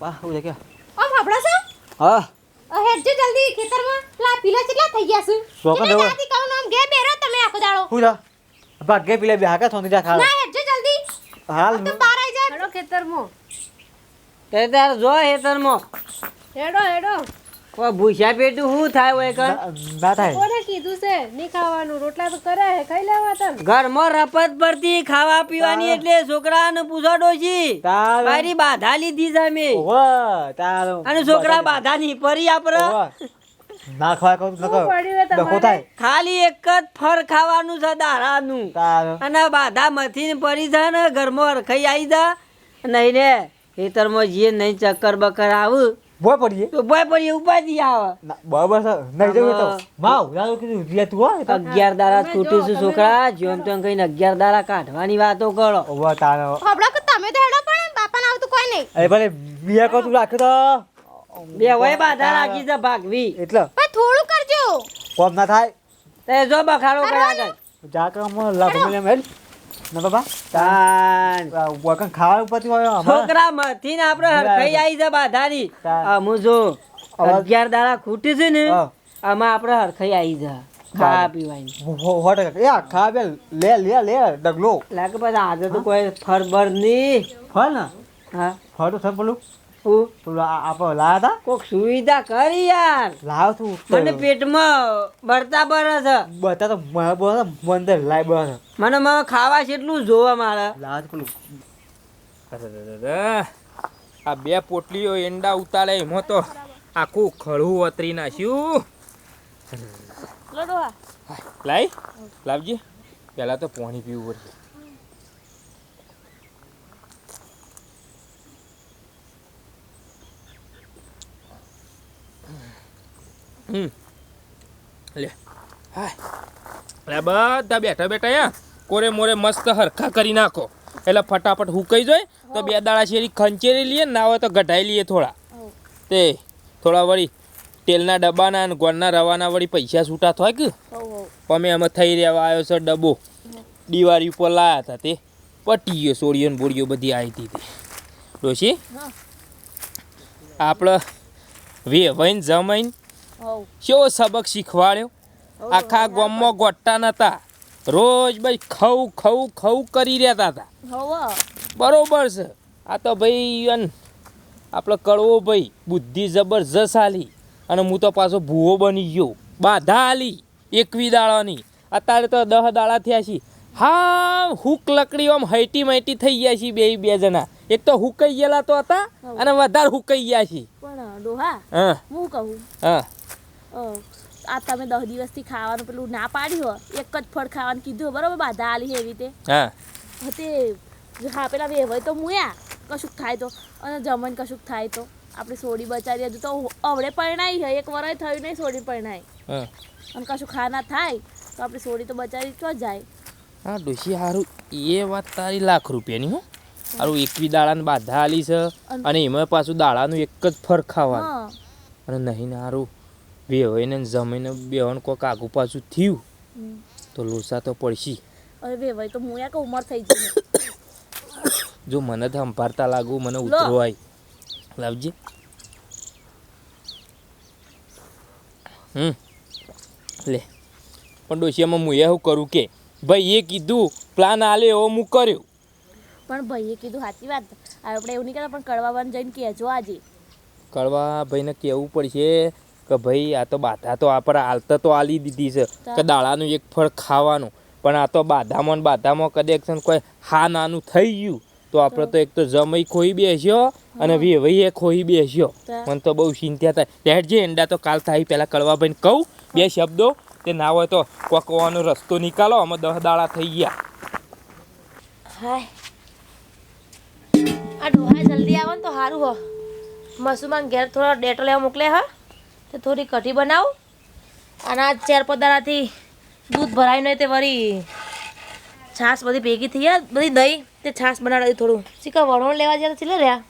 બાપા હું દેખ્યો આમ હાંભળો છો? હા. અ હેડજો જલ્દી ખેતરમાં. લા પીલા કેટલા થઈ ગયા છે? શોકન દેવો. ત્યાંથી કહો નામ ગે બેરો તમે આખો દાડો. હું જા. ભાગ્ય પેલા બે હાકા થોંધી જા ખાવા. ના હેડજો જલ્દી. હાલ. તો બાર આવી જાય હેડો ખેતરમાં. તે તાર જો હેતરમાં હેડો હેડો. ભૂસ્યા પેટું શું થાય હોય કે? ના- થાય. કોને કીધું છે? નહીં ખાવાનું. રોટલા તો કરે હે. ખાઈ લેવા તને. ઘરમાં રપત પડતી ખાવા પીવાની એટલે છોકરાને પૂછો ડોશી તાર. મારી બાધા લીધી છે મે. ઓ તારો. અને છોકરા બાધા ની પરી આપડે ના ખાવા? ડખો થાય. ખાલી એક જ ફર ખાવાનું છે દારાનું. તાર. અને બાધા મથી ને પડી જાય ને ઘરમાં રખાઈ આવી જા. નહીં ને ખેતરમાં જઈએ નહીં ચક્કર બકર આવું. બોય પડીએ? તો બોય પડી ઉપાધી આવે. ના, બરાબર છે નહીં જવું તો. માવ ના કીધું રિયા તું હો એ તો. અગિયાર દારા છૂટી છું છોકરા જેમ તેમ કહીને અગિયાર દારા કાઢવાની વાતો કરો. ઓવે તારો હાંભળો કે તમે તો હેડો પણ બાપાને આવતું કોઈ નહીં. અરે ભલે બિયા કો તું રાખ્યો તો. બે હોય બાધા રાખી છે ભાગવી. એટલે. પણ થોડું કરજો. કોમ ના થાય. તે જો બખાડો કરા. આગળ જા કામ હું લાખ મિલિયન હેડ. ના બાબા? તાન. વકન ખાવાનું પતી હોય છોકરા મથી ને આપડે હરખાઈ આવી છે તાન. અમુ જો અગિયાર દાડા ખૂટી છે ને આમાં આપણે હરખાઈ આવી છે. ખાવા પીવાની. હો- હો- હો. એ લે લે લે ડગલો. લાગે પછી આજે તો કોઈ ફરબર નહીં. ફળ ને? હા. ફળ તો પેલું હું આપણે લાયા હતા કોક સુવિધા કરી યાર. લાવ તું મને પેટમાં બરતા બરે છે. બતા તો મને બોલે મંદર લાય બોલે મને મને ખાવા છે એટલું જોવા મારે લાવ પેલું. આ બે પોટલીઓ એંડા ઉતારે એમાં તો આખું ખળું વતરી નાખ્યું. લાઈ લાવજે. પહેલા તો પાણી પીવું પડશે. હમ. લે. હાય. લે બધા બેઠા બેઠા યા. કોરે મોરે મસ્ત હરખા કરી નાખો. એટલે ફટાફટ હુકાઈ જાય તો બે દાડા શેરી ખંચેરી લઈએ ને હોય તો ગઢાઈ લઈએ થોડા. તે થોડા વળી તેલના ડબ્બાના અને ગોળના રવાના વળી પૈસા છૂટા થાય કે? અમે એમાં થઈ રહેવા આવ્યો છે ડબ્બો. દિવાળી ઉપર લાયા હતા તે. પટી ગયો સોળીઓ ને બોળીઓ બધી આવી હતી તે. ડોશી? આપણે વેવાઈને જમાઈને કેવો સબક શીખવાડ્યો? આખા ગામમાં ગોટા નતા. રોજ ભાઈ ખવ ખવ ખવ કરી રહેતા હતા બરોબર છે. આ તો ભાઈ આપણો કડવો ભાઈ બુદ્ધિ જબરજસ્ત આલી. અને હું તો પાછો ભૂવો બની ગયો. બાધા આલી એકવી દાડાની. અત્યારે તો દહ દાડા થયા છે. હા હુક લકડી આમ હૈટી મૈટી થઈ ગયા છે બે બે જણા. એક તો હુકાઈ ગયેલા તો હતા અને વધારે હુકાઈ ગયા છે. પણ ડોહા હા. હું કહું? હા. આ તમે દસ દિવસથી ખાવાનું પેલું ના પાડ્યું હોય એક જ ફળ ખાવાનું કીધું બરોબર? બાધા આલી એવી રીતે. હા. તે હા પેલા વેવાય તો મુયા કશુંક થાય તો. અને જમણ કશુંક થાય તો. આપણે સોડી બચાવી હજુ તો અવળે પરણાઈ છે એક વરય થયું નહીં સોડી પરણાઈ. અને કશું ખાના થાય તો આપણે સોડી તો બચાવી તો જાય. હા ડોશી સારું એ વાત તારી લાખ રૂપિયાની હો. સારું એકવી દાડાને બાધા આલી છે અને એમાં પાછું દાડાનું એક જ ફર ખાવાનું. હા. અને નહીં ને સારું બેવાઈને ને જમીને બેવાનું કોક આગુ પાછું થયું. તો લોસા તો પડશી. અરે વેવાઈ તો મુયા કે ઉંમર થઈ ગઈ જો મને તો સંભાળતા લાગુ મને ઉતરો આય લાવજે. હમ. લે. પણ ડોશિયામાં હું કરું કે ભાઈ એ કીધું પ્લાન આલે એવો હું કર્યો. પણ ભાઈએ કીધું સાચી વાત. આપણે એવું નહીં કરતા પણ કડવાવાને જઈને કહેજો આજે. કડવા ભાઈને કહેવું પડશે કે ભાઈ આ તો બાધા તો આપણે હાલતા તો આલી દીધી છે કે દાળાનું એક ફળ ખાવાનું. પણ આ તો બાધામાં ને બાધામાં છે કોઈ હા નાનું થઈ ગયું તો આપણે તો એક તો જમઈ ખોઈ બેસ્યો અને વેવાઈ ખોઈ બેસ્યો. મને તો બહુ ચિંતા થાય. લેટ જે એંડા તો કાલ થાય પહેલાં કડવાભાઈને કહું બે શબ્દો તે ના હોય તો કોકવાનો રસ્તો નીકાળો અમે દહ દાડા થઈ ગયા. હાય. આ ડોહા જલ્દી આવે ને તો સારું હો. મસુમાન ઘેર થોડો ડેટો લેવા મોકલે હા. તો થોડી કઢી બનાવ. અને આ ચાર પદારાથી દૂધ ભરાયું નહીં તે વળી છાશ બધી ભેગી થઈ ગયા બધી દહીં તે છાશ બનાવી થોડું. શીખા વળવણ લેવા જ્યાં ચલે રહ્યા.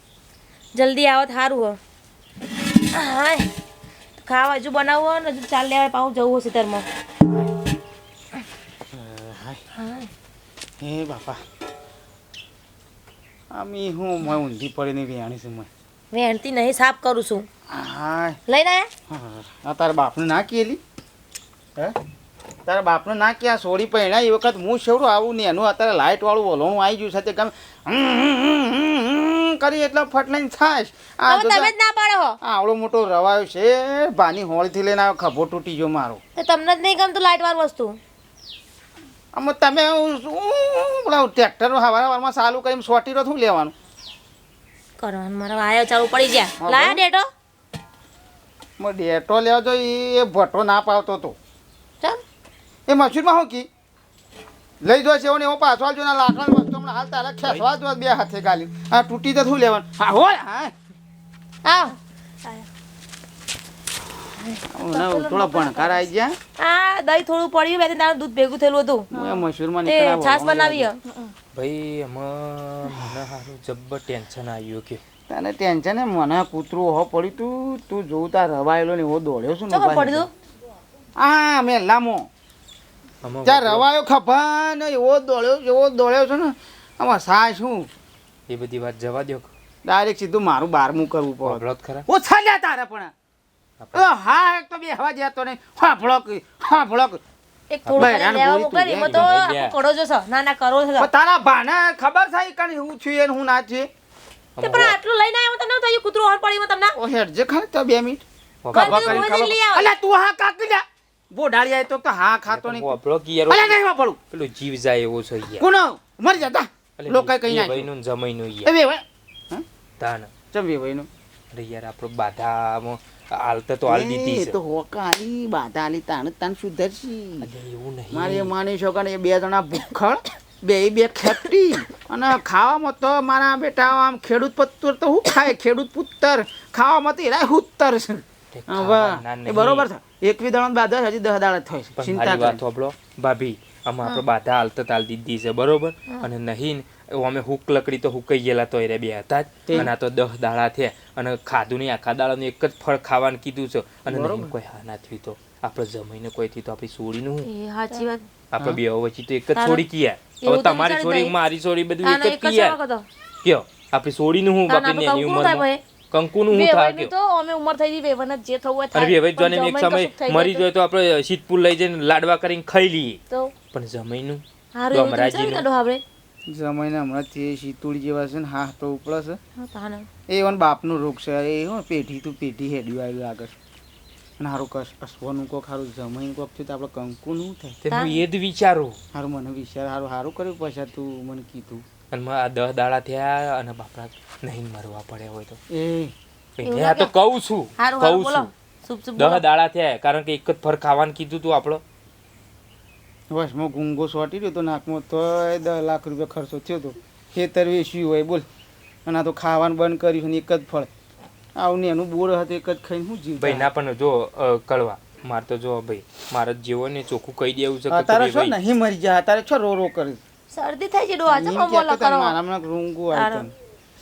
જલ્દી આવો તો સારું હો. હાય. ખાવા હજુ બનાવવું હોય ને હજુ ચાલ લેવા પાઉં જવું હશે તરમાં હે બાપા. આમી હું મોય ઊંધી પડીને વેણી છું મોય વેણતી નહીં સાફ કરું છું. હા લઈને આયા આ તારા બાપને ના કહેલી હે? તારા બાપને ના કે આ સોડી પહેણા એ વખત હું છેવડું આવું ને એનું અત્યારે લાઇટ વાળું વલોણું આવી ગયું ગમે હમ, હમ, હમ કરી એટલે ફટલાઈને થાય આ તમે જ ના પાડો આવડો મોટો રવાયો છે ભાની હોળથી લઈને આવ્યો ખભો તૂટી ગયો મારો. તો તમને જ નહીં ગમતું લાઇટ વાળું વસ્તુ? આમાં તમે શું પેલા ટ્રેક્ટર હવાર હવારમાં ચાલુ કરીને સોટી રહ્યો શું લેવાનું? કરવાનું મારો વાયો ચાલુ પડી ગયા. લાયા ડેટો? મેં ડેટો લેવા જો એ ભટ્ટો ના પાવતો તો. ચાલ એ મશીનમાં શું કી? લઈ જો છે એવો ને એવો પાછો આવજો ના લાકડા વસ્તુ હમણાં હાલ તારા ખેંચવા જ બે હાથે ગાલી. આ તૂટી તો શું લેવાનું? હા હોય હા. આવ. થોડા ભણકાર આવી ગયા. આ દહીં થોડું પડ્યું બે દૂધ ભેગું થયેલું હતું. હું નીકળ્યા બનાવી ભાઈ એમાં મને સારું જબ્બર ટેન્શન આવ્યું કે. તને ટેન્શન ને મને કૂતરું હો પડ્યું તું તું જોઉં તાર રવાયેલો ને એવો દોડ્યો છું ને. પડ્યું હા મેં લામો આમાં ત્યાં રવાયો ખભા ને એવો દોડ્યો એવો દોડ્યો છે ને આમાં સાય શું? એ બધી વાત જવા દો ડાયરેક્ટ સીધું મારું બારમું કરવું પડે. ખરા. ઓછા લ્યા તારે પણ. હા એક તો બે હવા જતો નહીં હા ભળક હા ભળક. એક થોડું લેવા મોકલે એમાં તો લે, લે. આખું કડો જો છે ના ના કરો છે તારા ભાને ખબર થાય કણ હું છું એને હું ના છું? તે પણ આટલું લઈને આવ્યો તમને શું થયું કૂતરું ઓન તમને? ઓ હેડજે ખરે તો બે મિનિટ. વાપરો. ખભા કીધું કરીને હું જ લઈ ખભા આવું. અલ્યા તું હા કાકી લ્યા બોડાળી આવી તો તો હા ખાતો નહીં. વાપરું. પેલું જીવ જાય એવો છે યાર. કોનો? મરી જતા લોકો કઈ ને યાર. ભાઈ તાન. ચમ બે ભાઈનું? અરે યાર આપણો બાધામાં હાલત તો હાલ દીધી છે. તો હોકાલી બાદાલી તાણ તાણ સુધરશી. એવું નહીં. મારે માની શકો બે જણા ભૂખડ બે બે ખેપટી અને ખાવામાં તો મારા બેટા આમ ખેડૂત પુત્ર તો શું ખાય ખેડૂત પુત્ર. ખાવામાં તો એરા હુત્તર છે. બરોબર છે. એકવી હજી દસ દાડા ચિંતા વાત ભાભી આમાં આપણે બાધા હાલત તાલ દીધી છે બરોબર? અને નહીં અમે હુક લકડી તો હુકાઈ ગયેલા તો એ બે હતા જ. અને આ તો દસ દાડા થયા. અને ખાધું નહીં આખા દાડાનું એક જ ફળ ખાવાનું કીધું છે. અને નહીં કોઈ હા ના થયું તો. આપણે જમીને કોઈ થી તો આપણી સોડીનું હું એ સાચી વાત. આપણે બે વચ્ચે તો એક જ છોડી કિયા. હવે તમારી છોડી મારી છોડી બધું એક જ કીયા. કયો? આપણી સોડીનું હું તાનો બાપી આપણે એની ઉંમરમાં. કંકુનું હું થાય તો અમે ઉંમર થઈ ગઈ વેવાઈને જે થવું હોય અને થાય. બે પણ એક સમય મરી જાય જાય તો આપણે શીતપુર લઈ જઈને લાડવા કરીને ખાઈ લઈએ. તો? પણ જમીનું હારું એવું તો ગમરાજીનું. જમાઈને હમણાં તે શીતુડી જેવા છે ને હા તો ઉપડે છે. એ વન બાપનો રોગ છે. એ હો પેઢી તું પેઢી હેડ્યું આવ્યું આગળ અને હારું કશ અશ્વનું કોક હારું જમાઈને કોક થયું તો આપણે કંકુનું થાય? તું એ જ વિચારું. હારું મને વિચાર હારું હારું કર્યું પછી તું મને કીધું. અને મારા આ દસ દાડા થયા અને બાપરા નહીં મરવા પડે હોય તો. એ. આ તો કહું છું કહું છું. દસ દાડા થયા કારણ કે એક જ ફર ખાવાનું કીધું તું આપણો. બસ હું ગુંગો સોટી રહ્યો તો નાકમાં તો દસ લાખ રૂપિયા ખર્ચો થયો હતો ખેતર વેચ્યું હોય બોલ. અને આ તો ખાવાનું બંધ કર્યું એક જ ફળ. આવું ને એનું બોર હતું એક જ ખાઈને હું જીવ ભાઈ ના પણ જો કળવા મારે તો જો ભાઈ મારે જીવો જેવો ને ચોખ્ખું કહી દેવું છે અત્યારે છો નહીં મરી જાય અત્યારે છો રો રો કરે શરદી થઈ છે ચમ આમ બોલો કરો? મારામાં રૂંગું આવી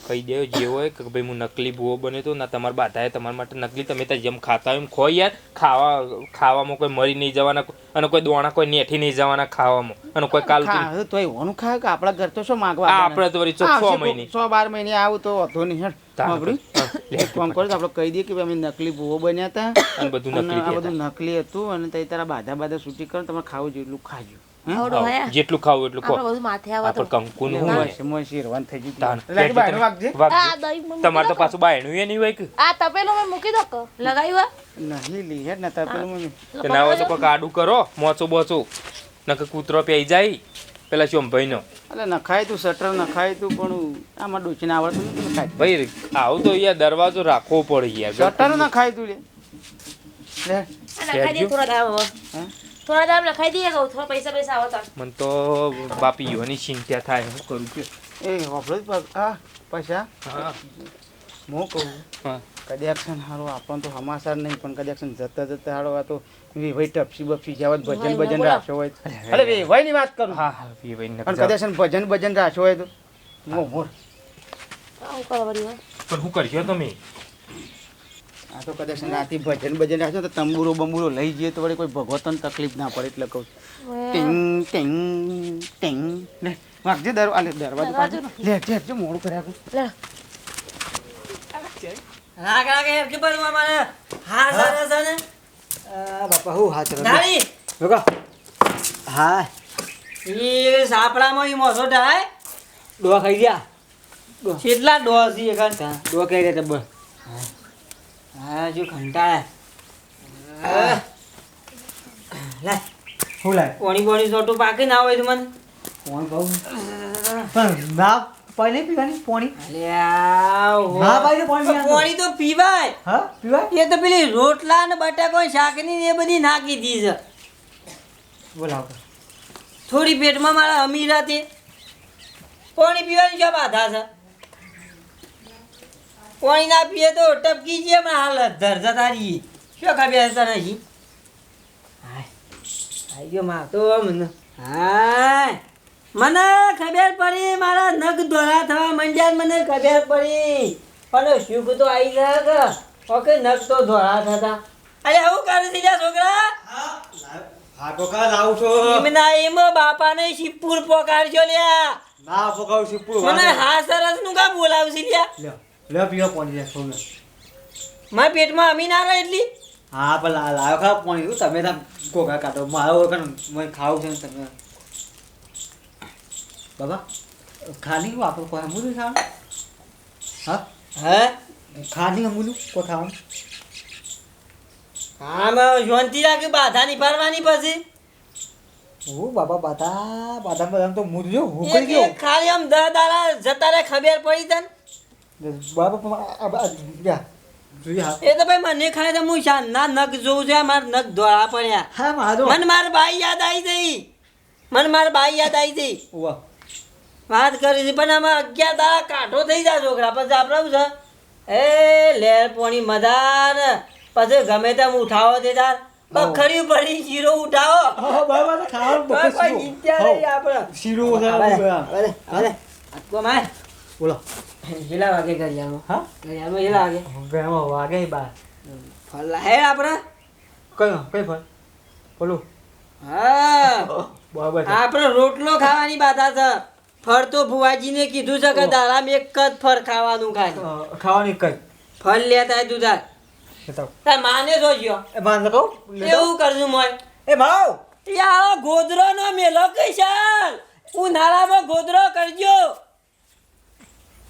કહી દેવો જેવો હોય કે ભાઈ હું નકલી ભૂવો બને તો ના તમારા બાધાએ તમારા માટે નકલી તમે ત્યાં જેમ ખાતા હોય એમ ખો યાર. ખાવા ખાવામાં કોઈ મરી નહીં જવાના અને કોઈ દોણા કોઈ નેઠી નહીં જવાના ખાવામાં. અને કોઈ કાલ ખાવે તો ઓનું ખાય કે આપણા ઘર તો શું માંગવા આપણે? તો વળી છ- મહિને. છ બાર મહિને આવું તો વાંધો નહીં હેડ. કામ કરો તો આપણે કહી દઈએ કે અમે નકલી ભૂવો બન્યા હતા. અને બધું નકલી આ બધું નકલી હતું અને તઈ તારા બાધા બાધા સૂટી કરો તમારે ખાવું જેટલું ખાજો. જેટલું ખાવું એટલું ખો આપણે આપણે કંકુનું હું હશે, થઈ ગયું. તમારે તો પાછું બાયણું એ નહીં હોય કે? આ તપેલું મેં મૂકી દો લગાવ્યું નહીં લી હેડ ને તપેલું પેલું મને ના હોય તો આડું કરો. મોચો બોચો. નકર કૂતરો પેઈ જાય પેલા ચોંભાઈનો અલે નખાય તું શટર નખાય તું પણ આમાં ડોચીને આવડતું નથી નખાય ભાઈ આવું તો યાર દરવાજો રાખવો પડે યાર. શટર નખાય તું લે. થોડા દામ હવે થોડા દામ નખાઈ દઈએ કહું થોડા પૈસા પૈસા આવો તો મને તો બાપી યોની ચિંતા થાય હું કરું કે એ વાપરો પૈસા. હા. હું કહું. હા. કદાચ હારો આપણને તો સમાચાર નહીં પણ કદાચ જતા જતા હારો આ તો વેવાઈ ટપસી બપસી જવા ભજન ભજન રાખ્યો હોય તો. અરે વેવાઈ ની વાત કરું. હા હા ભાઈ અને કદાચ ભજન ભજન રાખ્યો હોય તો. મો મોર. પણ હું કરશો તમે? આ તો કદાચ રાતે ભજન ભજન રાખ્યો તો તંબુરો બંબુરો લઈ જઈએ તો વળી કોઈ ભગવતન તકલીફ ના પડે એટલે કહું. ટિંગ ટિંગ ટિંગ. ને વાગજે દરવાજો દરવાજો લે જે મોડું કર્યા લે. રાગ રાગ કે પર મને હા. સરસ છે ને? આ બાપા હું હાથ રોકા હા. એ સાપડામાં ઈ મોસો ઢાય. ડો ખાઈ ગયા? કેટલા ડો છે એકાદ ડોવા ખાઈ ગયા તબ હા જો કંટાળ્યા લાય હું. લાય? પોણી પોણી સોટું પાકી ના હોય તો મને. કોણ કહું? પણ ના. પાણી પીવાની પાણી. હા ભાઈ પાણી પોણી તો પીવાય. હા પીવાય? એ તો પેલી રોટલા ને બટાકો શાકની ને એ બધી નાખી દી છે. બોલાવ થોડી પેટમાં મારા અમીર હતી. પાણી પીવાની શું બાધા છે? પાણી ના પીએ તો ટપકી જઈએ હમણાં હાલ ધરજા તારી. શું ખબર તને હજી હાય આઈ ગયો મા તો મને હાય. મને ખબર પડી મારા નખ ધોળા થવા મંડ્યા મને ખબર પડી. પણ સુખ તો આવી ગયા કે ઓકે નખ તો ધોળા થતા અરે હું કરે છે છોકરા? હા કોકા લાવું છો. એમના એમ બાપાને શિવપુર પોકારજો લ્યા. ના પોકાવ શિપુર મને હા સરસનું કા બોલાવશે લ્યા? લ્યો લ્યો પીવા પાણી લે સોને મારા પેટમાં અમી ના રહે એટલી? હા પણ લા લાવ ખા પાણી. તમે તાર કોકા કાઢો? મારો ખાવું છે ને ખાલી હું આપણું કોઈ અમૂલ્યું ખાવાનું? હા? હે? ખાલી અમૂલ્યું કોઈ ખાવાનું? આમાં શાંતિ રાખી બાધા નિભાડવાની પછી. ઓ બાબા બાધા બાધા બદામ તો મૂર્જો હું ગયો. ખાલી આમ દહ દાડા જતા રે ખબર પડી તને. બાબા એ તો ભાઈ મને ખાય તો હું શાન ના નખ જોઉં છે માર નખ ધોળા પડ્યા. હા મારો. મને મારા બાઈ યાદ આવી ગઈ. મને માર બાઈ યાદ આવી ગઈ. વાહ વાત કરી છે પણ આમાં અગિયાર દાડા કાંઠો થઈ જાય છોકરા પછી આપણે શું છે? એ લેર પોણી મદાર પછી ગમે તેમ ઉઠાવો તે તાર. બખડ્યું પડી શીરો ઉઠાવો. શીરો. બોલો. કેટલા વાગે ઘડિયાળમાં? હા? કેટલા વાગે? ગયામાં વાગે બાર. ફળ હે આપણે? કયો? કઈ ફળ? બોલો. હા. બરાબર આપણે રોટલો ખાવાની બાધા છે. ફળ તો ભુવાજીને કીધું છે કે દાડામાં એક જ ફળ ખાવાનું ખાય. ખાવાનું કઈ? ફળ લેતા તું તાર માને જોજો એ માન લગાવ એવું કરજું મોય. એ ભાવ. યાર ગોદરો નો મેલો કઈશાલ ઉનાળામાં ગોદરો કરજો.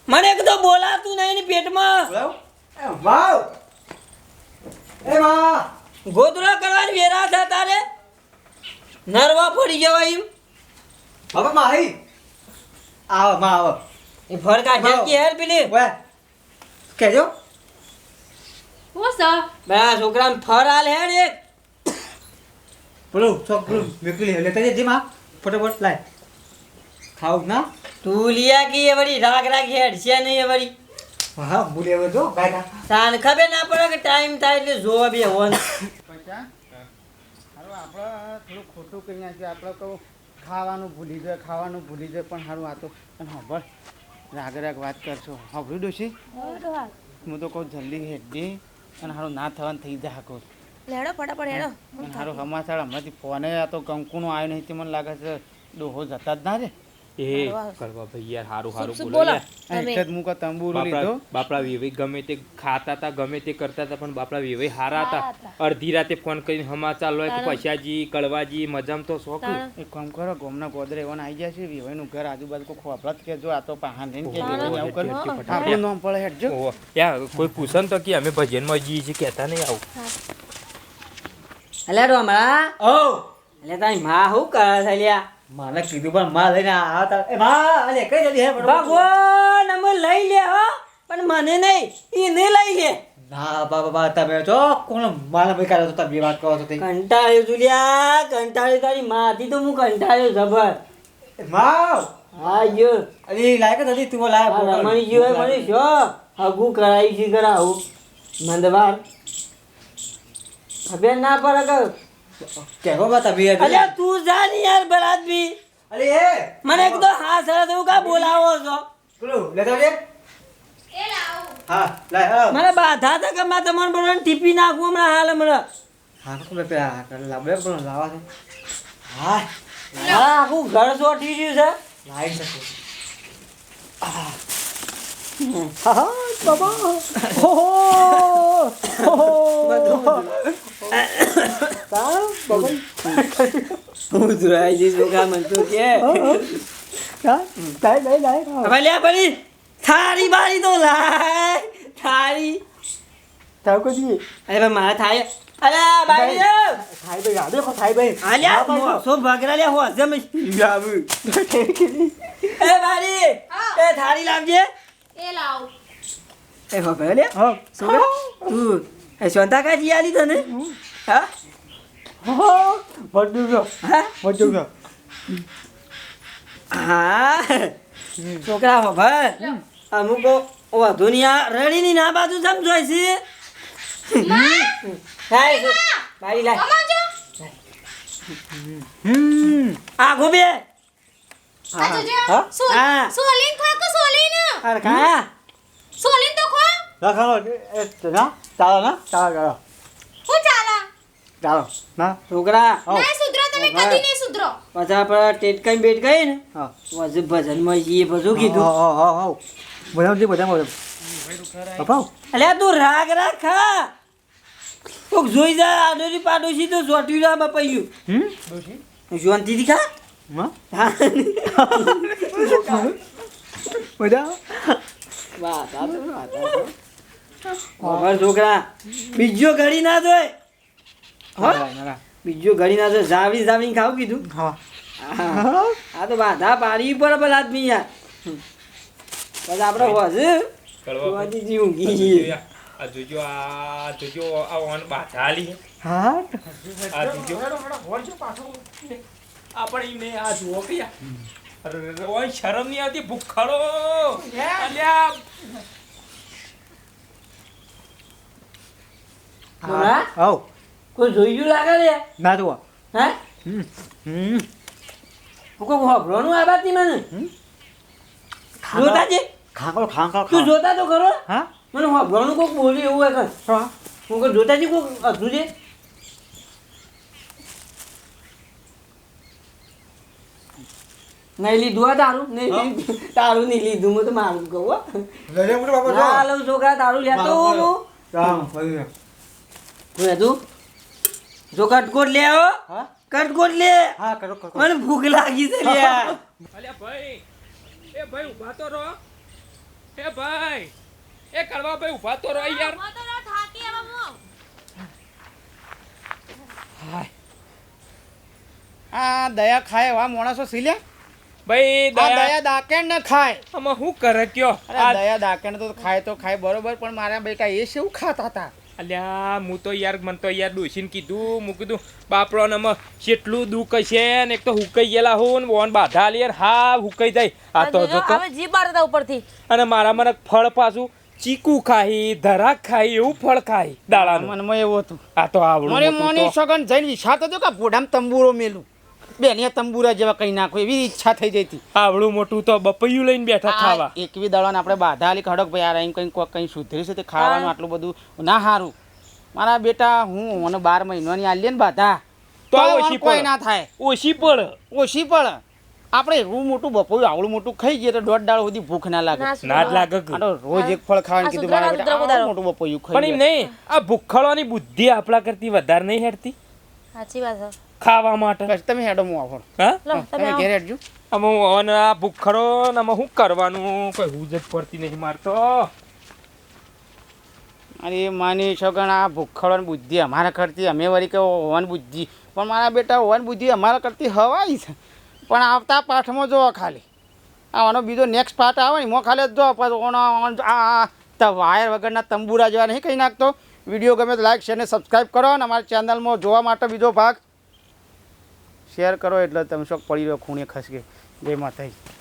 મને એક તો બોલાતું નહીં ને પેટમાં. એ ભાવ. એ માં ગોદરો કરવાની વેરા થતા તારે. નરવા પડી જવાય એમ. હવે માહી આવો માં આવો. એ ફળ કા જલકી હેર પેલી? વે કહેજો. હું સર બા છોકરા ફળ હાલ હેડ એક. પેલું ચોક બોલું મેકલી લેતા જે માં ફટાફટ લાય. ખાવ ના? તું લિયા કી એ વળી? રાગ રાગ હેડ છે નહીં એ વળી? હા બોલે હવે જો કા. તાને ખબર ના પડે કે ટાઈમ થાય એટલે જોવા બે હોન. પૈસા હાલો આપણે થોડું ખોટું કરી નાખ્યું આપણે કહું ખાવાનું ભૂલી જાય ખાવાનું ભૂલી જાય પણ સારું આ તો અને ખબર રાગ રાગ વાત કરશો. સાંભળ્યું ડોશી? હું તો કહું જલ્દી હેડજે અને સારું ના થવાનું થઈ જાય કહું લેડો ફટાફટ હેડો. સારું સમાચાર હમણાંથી ફોને આ તો કંકુનો આવ્યો નહીં તે મને લાગે છે ડોહો જતા જ ના રે એ કરવા ભાઈ યાર હારું હારું બોલો. એક જ મુકા તંબુરો લીધો. બાપડા વિવેક ગમે તે ખાતા હતા ગમે તે કરતા હતા પણ બાપડા વિવેક હારા હતા. અડધી રાતે ફોન કરીને હમા ચાલો કે પૈસાજી કળવાજી મજામ તો શોખ એક કામ કરો ગોમના ગોદરે એવાને આવી જાય છે નું ઘર આજુબાજુ કોઈ ખોભળત કે જો આ તો પાહા લઈને કે આવું કર્યું આપણું નામ પડે હેડ જો. યાર કોઈ પૂછન તો કે અમે ભજનમાં જઈએ છીએ કહેતા નહીં આવું. અલ્યા ડોમરા. ઓ. અલ્યા તારી માં શું કરે છે લ્યા મને કીધું પણ માં લઈને આવતા એ માં અલે કઈ જલ્દી હે ભગવાન અમે લઈ લે હો. પણ મને નહીં એને લઈ લે. ના બાબા બા તમે જો કોણ મારા ભાઈ કાઢો તો તમે વાત કરો છો તે. કંટાળ્યો જુલિયા લ્યા કંટાળ્યો તારી માથી તો હું કંટાળ્યો જબરમાં હા યો. અલી લાયક હતી તું લાયક મને યો મને જો હગુ કરાવી છે કરાવું. મંદવાર હવે ના પર કેવો બા તમે અલે તું જા ને યાર બરાત બી. અરે એ! મને એક તો હા સરસ એવું કા બોલાવો છો? પેલું લેતા આવજે હા લાય હા. મને બાધા તો કે મારે તમારે બોલન ટીપી નાખવું હમણાં હાલ હમણાં? હા કોણ પે આ લાવે પણ લાવા છે. હા હા આખું ઘર ચોટી રહ્યું છે. લાઈટ છે. હા બાબા હો ધુરાઈ જઈશ છોકરા મને તો કે હવે લે પડી થાળી બારી તો લાય થારી તાવ કો દી અરે ભાઈ મારા થાય અરે ભાઈ થાય ભાઈ આદે કો થાય ભાઈ આલ્યા સો ભાગરા લે હો જમ લાવ એ બારી એ થારી લાવજે. એ લાવ એ ભાગરા લે હા છોકરા તું એ શાંતા કાજી આલી તને હા હા બધું ગયો હા બધું ગયો હા છોકરા હો ભાઈ અમુક ઓ દુનિયા રડી ની ના બાજુ સમજોય છે હાય બારી લાય આ ગોબે હા? હા. સોલીન ખો કે સોલીન. અરે કા સોલીન તો ખો. રાખો એ ના ચાલો ના ચાલો ચાલો. હું ચાલા? ચાલો ના. છોકરા. ના સુધરો તમે કદી નહીં સુધરો. પછી આપણે ટેટકાઈ બેટ ગઈ ને? હા. પછી ભજનમાં એ બધું કીધું. હા હા જે અલ્યા તું રાગ રાગ ખા કોક જોઈ જાય આડોરી પાડોશી તો ચોટ્યું રા બપાયું હમ છોકરા બીજો ઘડી ના જોય. હો? બીજો ઘડી ના જોય. જાવી જાવી ખાવ કીધું. હા. તો બાધા પાડી પડે પેલા આદમી યાર. બધા આપણે હોજ. હોજી ઊંઘી જઈએ આ જોજો આ જોજો આ ઓન બાધાલી હા? આ જોજો. આપણે મેં આ જુઓ કે ઓય શરમ નહીં આવતી ભૂખાડો. અલ્યા. હા. આવ. કોઈ જોઈ ગયું લાગે લે ના તો હે? હમ હમ. હું કોઈ હોભળવાનું આ નહીં મને? જોતા છે? ખાંકળ ખાંકળ તું જોતા તો ખરો? હા? મને હોભળવાનું કોઈક બોલ્યું એવું હોય કર હા. હું કોઈ જોતા છે કોઈક અધું છે? નહીં લીધું આ તારું નહીં લીધું. તારું નહીં લીધું હું તો મારું કહું ના લઉં છોકરા તારું લેતો હું. હું. હા બધું હું હતું જો કટકોટ લે આવો હા? કટકોટ લે. હા કરો કરો મને ભૂખ લાગી છે લે. અલ્યા ભાઈ એ ભાઈ ઊભા તો રહો. એ ભાઈ એ કરવા ભાઈ ઊભા તો રહો યાર. તો રહો થાકી હવે હું. આ દયા ખાય એવા માણસો સીલ્યા ભાઈ આ દયા દાકેણ ને ખાય. આમાં શું કરે કયો? અરે દયા દાકેણ તો ખાય તો ખાય બરોબર પણ મારા બેટા એ શું ખાતા હતા? અલ્યા હું તો યાર મને તો યાર ડોશીને કીધું હું કીધું બાપરો ને કેટલું દુઃખ છે ને એક તો હુકાઈ ગયેલા હું ને ઓન બાધા લે હા હુકાઈ જાય. આ તો જો મારે હવે જીભ બાળતા ઉપરથી. અને મારા મને ફળ પાછું ચીકુ ખાઈ ધરા ખાઈ એવું ફળ ખાઈ દાડાનું. મનમાં એવું હતું. આ તો આવડું મને મોની તો. સગન જઈને વિચારતો હતો કે ભોડામાં તંબુરો મેલું. બેનિયા તંબુરા જેવા કઈ નાખો એવી ઈચ્છા થઈ જઈ હતી આવડું મોટું તો બપૈયું લઈને બેઠા ખાવા. એકવી દળાને આપણે બાધા આલી ખડક ભાઈ આ અહીં કઈ કઈ સુધરી છે તે ખાવાનું આટલું બધું? ના સારું મારા બેટા હું મને બાર મહિનાની આલીએ ને બાધા. તો ઓછી કોઈ ના થાય. ઓછી પડ. ઓછી પડ. આપણે એવું મોટું બપોર આવડું મોટું ખાઈ જઈએ તો દોઢ દાળ સુધી ભૂખ ના લાગે. ના જ લાગે રોજ એક ફળ ખાવાનું કીધું મારા બેટા આવડું મોટું બપોર ખાઈ પણ નહીં આ ભૂખડવાની બુદ્ધિ આપણા કરતી વધારે નહીં હેડતી. સાચી વાત છે. ખાવા માટે. બસ તમે હેડો હું આવો. હા? તમે તમે ઘેર હેડજો. અમે અને આ ભૂખરો ને અમે શું કરવાનું? કોઈ હુજ જ પડતી નહીં મારતો અરે માની સગણ આ ભૂખડવાની બુદ્ધિ અમારા કરતી અમે વળી કે હોવાન બુદ્ધિ. પણ મારા બેટા હોવાન બુદ્ધિ અમારા કરતી હવાય છે. પણ આવતા પાઠમાં જોવો ખાલી. આનો બીજો નેક્સ્ટ પાર્ટ આવે ને એમાં ખાલી જો પાછો ઓનો આ આ વાયર વગરના તંબુરા જેવા નહીં કહી નાખતો. વીડિયો ગમે તો લાઈક શેર ને સબસ્ક્રાઈબ કરો અને અમારી ચેનલમાં જોવા માટે બીજો ભાગ. શેર કરો એટલે તમે શોખ પડી રહ્યો ખૂણે ખસકે. જય માતાજી.